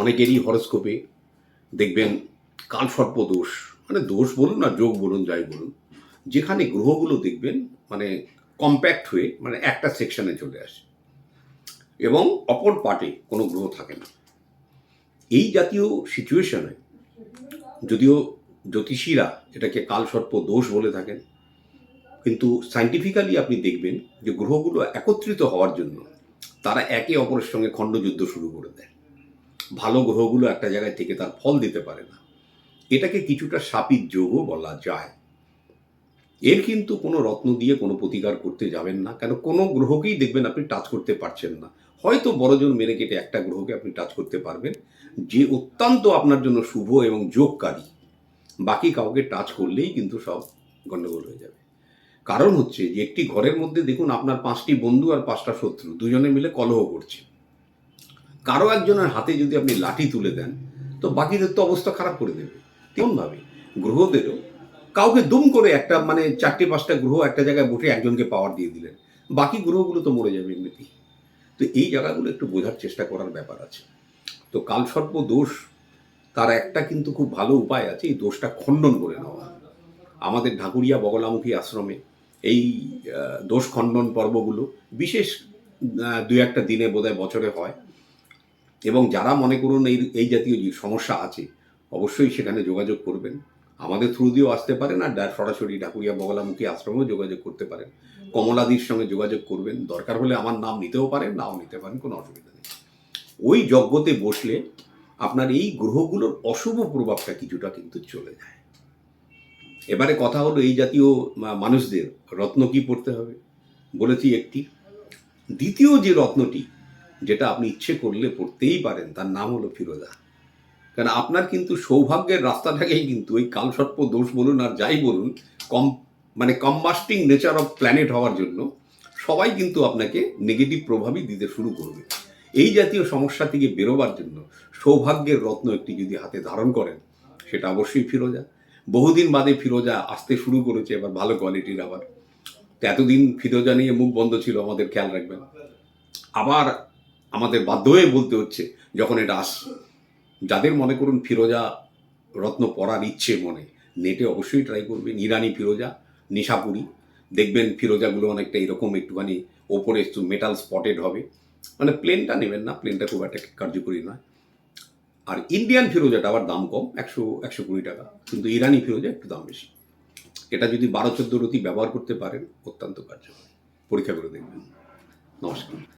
অনেকেরই হরস্কোপে দেখবেন কালসর্প দোষ মানে দোষ বলুন না, যোগ বলুন, যাই বলুন, যেখানে গ্রহগুলো দেখবেন মানে কম্প্যাক্ট হয়ে মানে একটা সেকশনে চলে আসে। এবং অপর পার্টে কোনো গ্রহ থাকে না। এই জাতীয় সিচুয়েশনে যদিও জ্যোতিষীরা এটাকে কালসর্প দোষ বলে থাকেন, কিন্তু সাইন্টিফিক্যালি আপনি দেখবেন যে গ্রহগুলো একত্রিত হওয়ার জন্য তারা একে অপরের সঙ্গে খণ্ডযুদ্ধ শুরু করে দেয়। ভালো গ্রহগুলো একটা জায়গায় থেকে তার ফল দিতে পারে না। এটাকে কিছুটা সাপির যোগও বলা যায়। এর কিন্তু কোনো রত্ন দিয়ে কোনো প্রতিকার করতে যাবেন না। কেন? কোনো গ্রহকেই দেখবেন আপনি টাচ করতে পারছেন না। হয়তো বড়জন মেরে কেটে একটা গ্রহকে আপনি টাচ করতে পারবেন। যে অত্যন্ত আপনার জন্য শুভ এবং যোগকারী, বাকি কাউকে টাচ করলেই কিন্তু সব গণ্ডগোল হয়ে যাবে। কারণ হচ্ছে যে একটি ঘরের মধ্যে দেখুন আপনার পাঁচটি বন্ধু আর পাঁচটা শত্রু, দুজনে মিলে কলহ করছে। কারও একজনের হাতে যদি আপনি লাঠি তুলে দেন, তো বাকিদের তো অবস্থা খারাপ করে দেবে। তেমনভাবে গ্রহদেরও কাউকে দুম করে একটা মানে চারটে, পাঁচটা গ্রহ একটা জায়গায় বসে একজনকে পাওয়ার দিয়ে দিলেন। বাকি গ্রহগুলো তো মরে যাবে এমনিতেই। তো এই জায়গাগুলো একটু বোঝার চেষ্টা করার ব্যাপার আছে। তো কালসর্প দোষ, তার একটা কিন্তু খুব ভালো উপায় আছে, এই দোষটা খণ্ডন করে নেওয়া। আমাদের ঢাকুরিয়া বগলামুখী আশ্রমে এই দোষ খণ্ডন পর্বগুলো বিশেষ দু একটা দিনে বোধহয় বছরে হয়। এবং যারা মনে করুন এই এই জাতীয় যে সমস্যা আছে অবশ্যই সেখানে যোগাযোগ করবেন। আমাদের থ্রু দিয়েও আসতে পারেন আর ডা- সরাসরি ঢাকুরিয়া বগলামুখী আশ্রমেও যোগাযোগ করতে পারেন। কমলাদির সঙ্গে যোগাযোগ করবেন। দরকার হলে আমার নাম নিতেও পারেন নাও নিতে পারেন কোনো অসুবিধা নেই। ওই যজ্ঞতে বসলে আপনার এই গ্রহগুলোর অশুভ প্রভাবটা কিছুটা কিন্তু চলে যায়। এবারে কথা হলো এই জাতীয় মানুষদের রত্ন কি পড়তে হবে? বলেছি একটি। দ্বিতীয় যে রত্নটি যেটা আপনি ইচ্ছে করলে পড়তেই পারেন, তার নাম হলো ফিরোজা। কারণ আপনার কিন্তু সৌভাগ্যের রাস্তাটাকেই কিন্তু ওই কালসর্প দোষ বলুন আর যাই বলুন, কম মানে কম্বাস্টিং নেচার অফ প্ল্যানেট হওয়ার জন্য সবাই কিন্তু আপনাকে নেগেটিভ প্রভাবই দিতে শুরু করবে। এই জাতীয় সমস্যা থেকে বেরোবার জন্য সৌভাগ্যের রত্ন একটি যদি হাতে ধারণ করেন, সেটা অবশ্যই ফিরোজা। বহুদিন বাদে ফিরোজা আসতে শুরু করেছে, এবার ভালো কোয়ালিটির আবার। এতদিন ফিরোজা নিয়ে মুখ বন্ধ ছিল, আমাদের খেয়াল রাখবেন। আবার আমাদের বাধ্য হয়ে বলতে হচ্ছে, যখন এটা আসছে যাদের মনে করুন ফিরোজা রত্ন পরার ইচ্ছে মনে, নেটে অবশ্যই ট্রাই করবেন, ইরানি ফিরোজা, নিশাপুরি, দেখবেন ফিরোজাগুলো অনেকটা এরকম একটুখানি ওপরে একটু মেটাল স্পটেড হবে। মানে প্লেনটা নেবেন না প্লেনটা খুব একটা কার্যকরী নয়। আর ইন্ডিয়ান ফিরোজাটা আবার দাম কম, একশো একশো কুড়ি টাকা, কিন্তু ইরানি ফিরোজা একটু দাম বেশি। এটা যদি বারো চোদ্দ রতি ব্যবহার করতে পারেন, অত্যন্ত কার্যকর। পরীক্ষা করে দেখবেন। নমস্কার।